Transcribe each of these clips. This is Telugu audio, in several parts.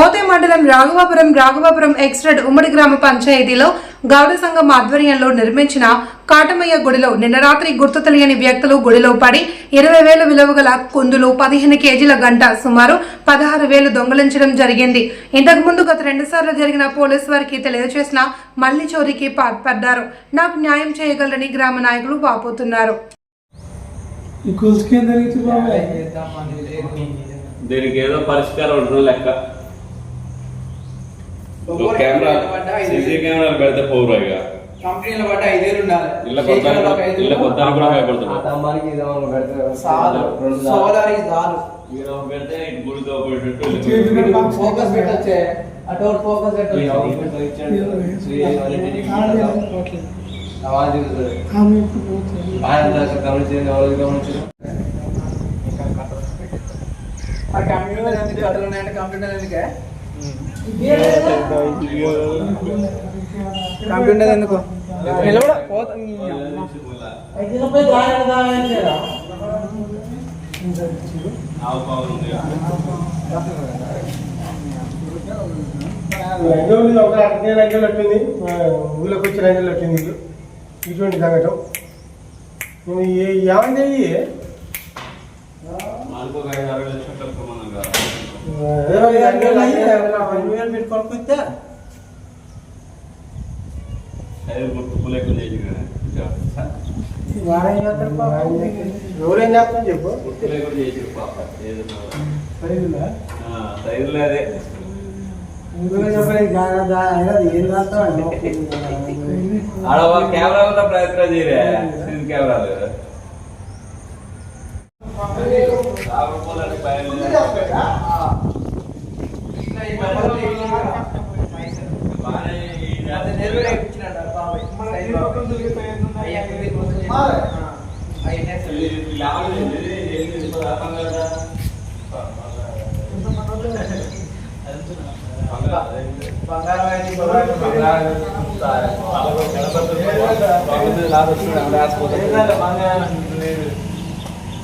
మండలం రాఘవాపురం రాఘవాపురం ఎక్స్రెడ్ ఉమ్మడి గ్రామ పంచాయతీలో గౌడ సంఘం ఆధ్వర్యంలో నిర్మించిన కాటమయ్య గుడిలో నిన్న రాత్రి గుర్తు తెలియని వ్యక్తులు గుడిలో పడి ఇరవై వేలు విలువ గల కుందులు పదిహేను కేజీల గంట సుమారు పదహారు వేలు దొంగలించడం జరిగింది. ఇంతకు ముందు గత రెండు సార్లు జరిగిన పోలీసు వారికి తెలియజేసిన మళ్ళీ చోరీకి పాల్పడ్డారు నాకు న్యాయం చేయగలరని గ్రామ నాయకులు వాపోతున్నారు. దీనికి ఏదో పరిష్కారం ఉంటుంది లెక్క. ఒక కెమెరా సీసీ కెమెరాలు పెడితే పోరు ఇక కంపెనీలో బట్టి ఐదేళ్ళు ఉండాలి ఇళ్ళ కొత్త ఇళ్ళ కొత్త కూడా భయపడుతున్నారు అమ్మానికి ఇదేమన్నా పెడితే చాలు రెండు సోలార్ చాలు మీరు ఒకటి పెడితే ఇటు గుడితో పోయేటట్టు చేతికి ఇల్లు బాక్స్ ఫోకస్ పెట్టొచ్చే అటు ఒకటి ఫోకస్ ఈ పెట్టొచ్చు అవసరం ఇచ్చాడు. శ్రీ వాళ్ళకి సమాజం తిరుగుతుంది. ఆమె ఇప్పుడు పోతుంది ఆయన దాకా గమనించండి ఎవరికి గమనించండి ఆ కంప్యూటర్ ఎందుకు అట్లా ఉన్నాయంటే కంప్యూటర్ ఎందుకే కంప్యూటర్ ఎందుకు నిలబడ పోతా ఒక అట్నే రంగులు వచ్చింది ఊళ్ళోకి వచ్చి రంగులు వచ్చింది ఇల్లు ఇటువంటి సంఘటన నేను ఏమంటే ఇవి? గుర్తు లేకుండా చేసి ఎవరేం చేస్తాం చెప్పు? సైజులో అదే. ఆడ ఒక కెమెరా ప్రయత్నం చేయలే కెమెరాలు.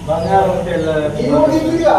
ಬಂಗಾರ ಅಂತ ಎಲ್ಲ ಇದ್ದೀರಾ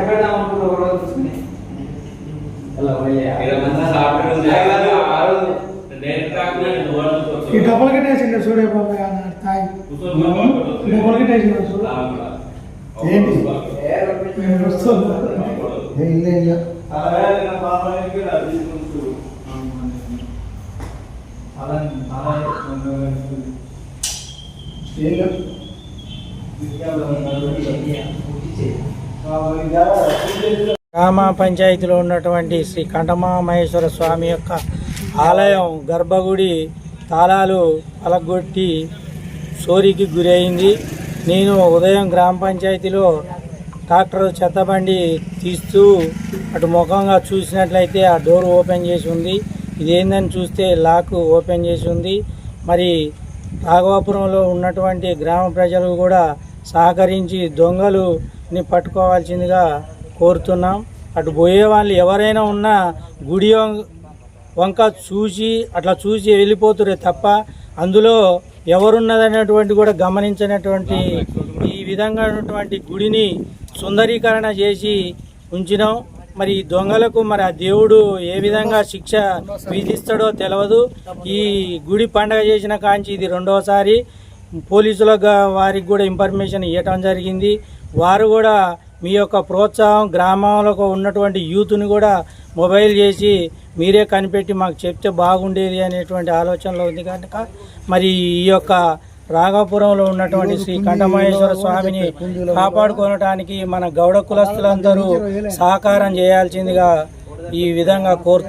పెడదాం అనుకుంటే ఒక రోజు చూసుకుని ఈ డబ్బులు కట్టేసిండు చూడే బాబాయ్ అన్నాడు తాగి డబ్బులు కట్టేసిండు చూడు ఏంటి? వస్తుంది ఇల్లే ఇల్ల గ్రామ పంచాయతీలో ఉన్నటువంటి శ్రీ కంఠమహేశ్వర స్వామి యొక్క ఆలయం గర్భగుడి తాళాలు పలగొట్టి సోరికి గురైంది. నేను ఉదయం గ్రామ పంచాయతీలో ట్రాక్టర్ చెత్తబండి తీస్తూ అటు ముఖంగా చూసినట్లయితే ఆ డోర్ ఓపెన్ చేసి ఉంది. ఇదేందని చూస్తే లాక్ ఓపెన్ చేసి ఉంది. మరి రాఘవాపురంలో ఉన్నటువంటి గ్రామ ప్రజలు కూడా సహకరించి దొంగలు ని పట్టుకోవాల్సిందిగా కోరుతున్నాం. అటు పోయే వాళ్ళు ఎవరైనా ఉన్నా గుడి వం- వంక చూసి అట్లా చూసి వెళ్ళిపోతురే తప్ప అందులో ఎవరున్నదనేటువంటి కూడా గమనించినటువంటి ఈ విధంగా ఉన్నటువంటి గుడిని సుందరీకరణ చేసి ఉంచినాం. మరి దొంగలకు మరి ఆ దేవుడు ఏ విధంగా శిక్ష విధిస్తాడో తెలియదు ఈ గుడి పండగ చేసిన కాంచి ఇది రెండవసారి పోలీసులకు వారికి కూడా ఇన్ఫర్మేషన్ ఇవ్వటం జరిగింది. వారు కూడా మీ యొక్క ప్రోత్సాహం గ్రామంలో ఉన్నటువంటి యూత్ని కూడా మొబైల్ చేసి మీరే కనిపెట్టి మాకు చెప్తే బాగుండేది అనేటువంటి ఆలోచనలో ఉంది కనుక మరి ఈ యొక్క రాఘాపురంలో ఉన్నటువంటి శ్రీ కంఠమహేశ్వర స్వామిని కాపాడుకోవటానికి మన గౌడ కులస్తులందరూ సహకారం చేయాల్సిందిగా ఈ విధంగా కోరుతు